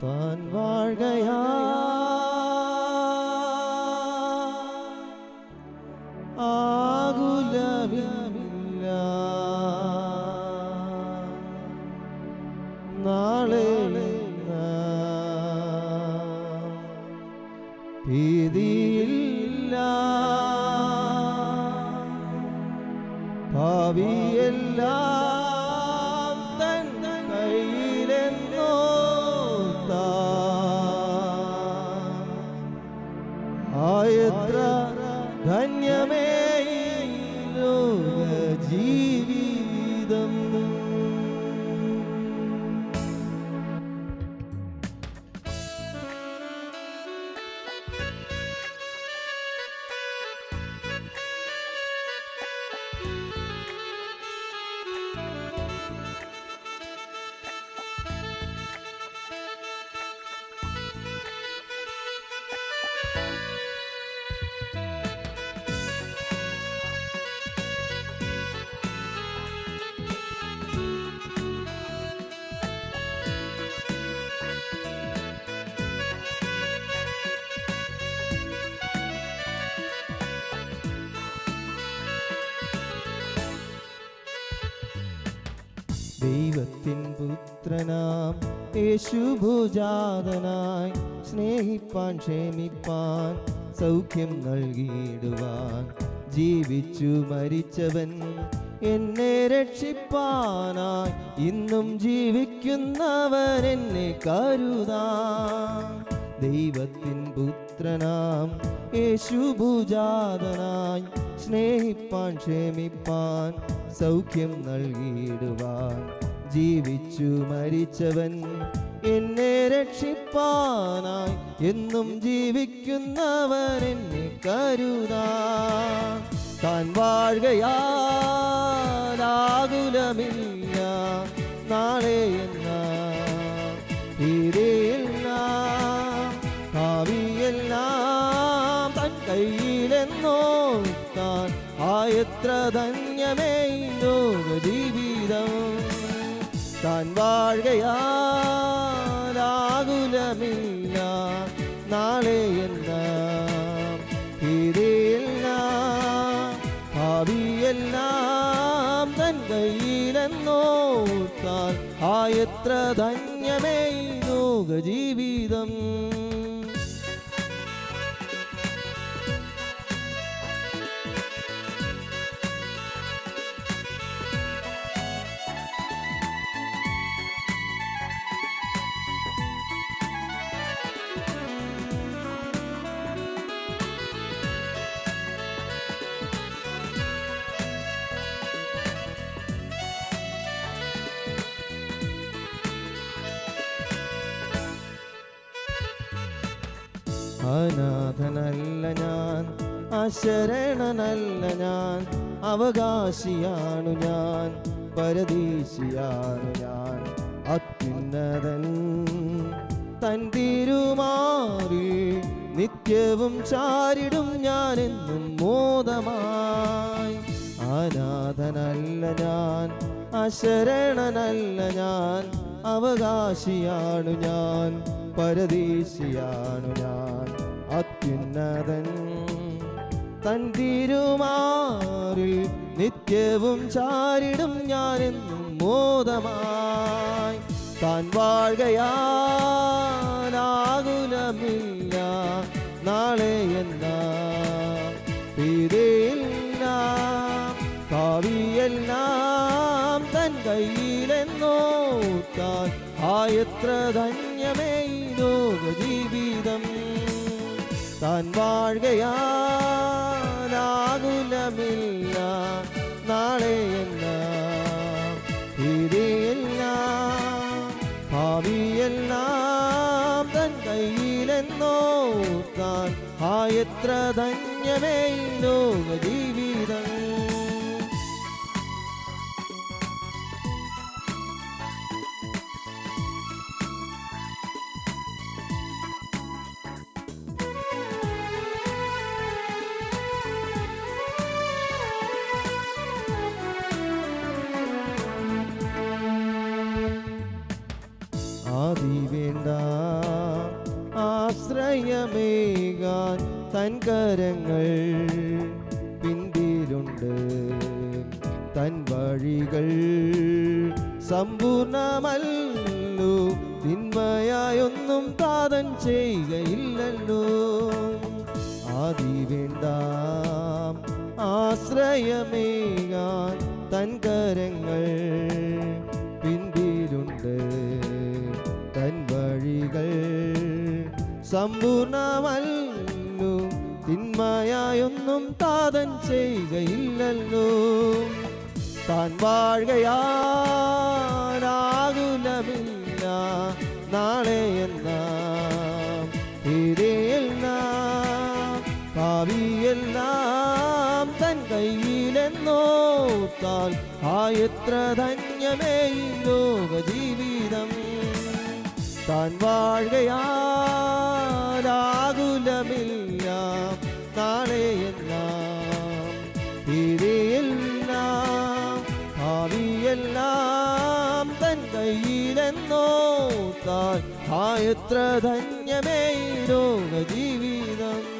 താൻ വാഴയാ ആകുലമില്ല നാളെ ഭീതിയില്ല ഭാവിയെല്ലാം ആയത്ര ധന്യമേ ലോക ജീവിതം ദൈവത്തിൻ പുത്രനാം യേശുഭുജാതനായി സ്നേഹിപ്പാൻ ക്ഷേമിപ്പാൻ സൗഖ്യം നൽകിയിടുവാൻ. ജീവിച്ചു മരിച്ചവൻ എന്നെ രക്ഷിപ്പാനായി ഇന്നും ജീവിക്കുന്നവൻ എന്നെ കരുതാൻ ദൈവത്തിൻ പുത്രനാം യേശു യേശുഭുജാതനായി സ്നേഹിപ്പാൻ ക്ഷേമിപ്പാൻ സൗഖ്യം നൽകിയിടുവാൻ. ജീവിച്ചു മരിച്ചവൻ എന്നെ രക്ഷിപ്പാനായി എന്നും ജീവിക്കുന്നവൻ എന്നെ കരുതാ താൻ വാഴുകയാകുലമില്ല നാളെ എന്ന താൻ ആയത്ര ധന്യമേ ലോക ജീവിതം താൻ വാഴുകയാകുലമില്ല നാളെ എന്ന ഭീതിയില്ല ഭാവിയെല്ലാം തൻ കയ്യിലെന്നോ താൻ ആയത്ര ധന്യമേ ലോക ജീവിതം അനാഥനല്ല ഞാൻ അശരണനല്ല ഞാൻ അവകാശിയാണു ഞാൻ പരദേശിയാണു ഞാൻ. അത്യുന്നതൻ തൻ തിരുമാറി നിത്യവും ചാരിടും ഞാൻ എന്നും മോദമായി. അനാഥനല്ല ഞാൻ അശരണനല്ല ഞാൻ അവകാശിയാണു ഞാൻ പരദീശിയാണു ഞാൻ. അത്യുന്നതൻ തൻ തിരുമാറിൽ നിത്യവും ചാരിടും ഞാനെന്നും മോദമായി. താൻ വാഴുകയാകുലമില്ല നാളെ എന്ന ഭീതിയില്ല ഭാവിയെല്ലാം തൻ കയ്യിലെന്നോ താൻ ആയത്ര ധന്യമേ ലോക ജീവിതം താൻ വാഴുകയാകുലമില്ല നാളെ എന്ന? ഭീതിയില്ല ഭാവിയെല്ലാം തൻ കയ്യിലെന്നോ താൻ ആയത്ര ധന്യമേ ലോക ജീവിതം ആദി വേണ്ട. ആശ്രയമേകാൻ തൻ കരങ്ങൾ പിന്തിലുണ്ട് തൻ വഴികൾ സമ്പൂർണമല്ലു. തിന്മയായൊന്നും താതൻ ചെയ്യുകയില്ലല്ലോ. ആദി വേണ്ട. ആശ്രയമേകാൻ തൻ കരങ്ങൾ സമ്പൂർണമല്ലോ തിന്മയായൊന്നും താതൻ ചെയ്യുകയില്ലല്ലോ താൻ വാഴുകയാകുലമില്ല നാളെ എന്ന ഇതയെല്ലാം ഭാവിയെല്ലാം തൻ കയ്യിലെന്നോത്താൽ ആയത്ര ധന്യമേ ഈ ലോക ജീവിതം താൻ വാഴുകയാകുലമില്ല തൻ കയ്യിലെന്നോത്താൽ ആയത്ര ധന്യമേ ലോക ജീവിതം